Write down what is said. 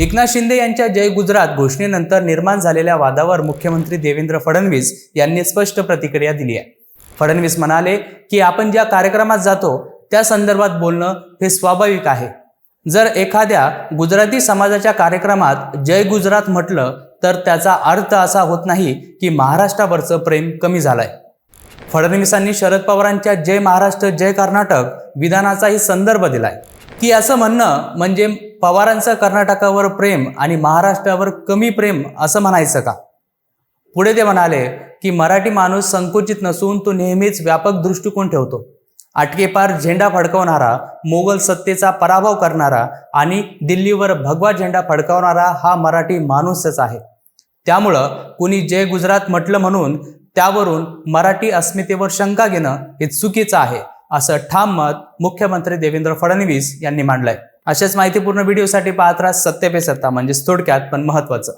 एकनाथ शिंदे यांच्या जय गुजरात घोषणेनंतर निर्माण झालेल्या वादावर मुख्यमंत्री देवेंद्र फडणवीस यांनी स्पष्ट प्रतिक्रिया दिली आहे. फडणवीस म्हणाले की आपण ज्या कार्यक्रमात जातो त्या संदर्भात बोलणं हे स्वाभाविक आहे. जर एखाद्या गुजराती समाजाच्या कार्यक्रमात जय गुजरात म्हटलं तर त्याचा अर्थ असा होत नाही की महाराष्ट्रावरचं प्रेम कमी झालंय. फडणवीसांनी शरद पवारांच्या जय महाराष्ट्र जय कर्नाटक विधानाचाही संदर्भ दिलाय. की असं म्हणणं म्हणजे पवारांचं कर्नाटकावर प्रेम आणि महाराष्ट्रावर कमी प्रेम असं म्हणायचं का? पुढे ते म्हणाले की मराठी माणूस संकुचित नसून तो नेहमीच व्यापक दृष्टिकोन ठेवतो. आटकेपार झेंडा फडकवणारा मोगल सत्तेचा पराभव करणारा आणि दिल्लीवर भगवा झेंडा फडकवणारा हा मराठी माणूसच आहे. त्यामुळं कुणी जय गुजरात म्हटलं म्हणून त्यावरून मराठी अस्मितेवर शंका घेणं हे चुकीचं आहे. असं ठाम मत मुख्यमंत्री देवेंद्र फडणवीस यांनी मांडलंय. अशाच माहितीपूर्ण व्हिडिओसाठी पाहत राहा सत्य पे सत्ता म्हणजेच थोडक्यात पण महत्वाचं.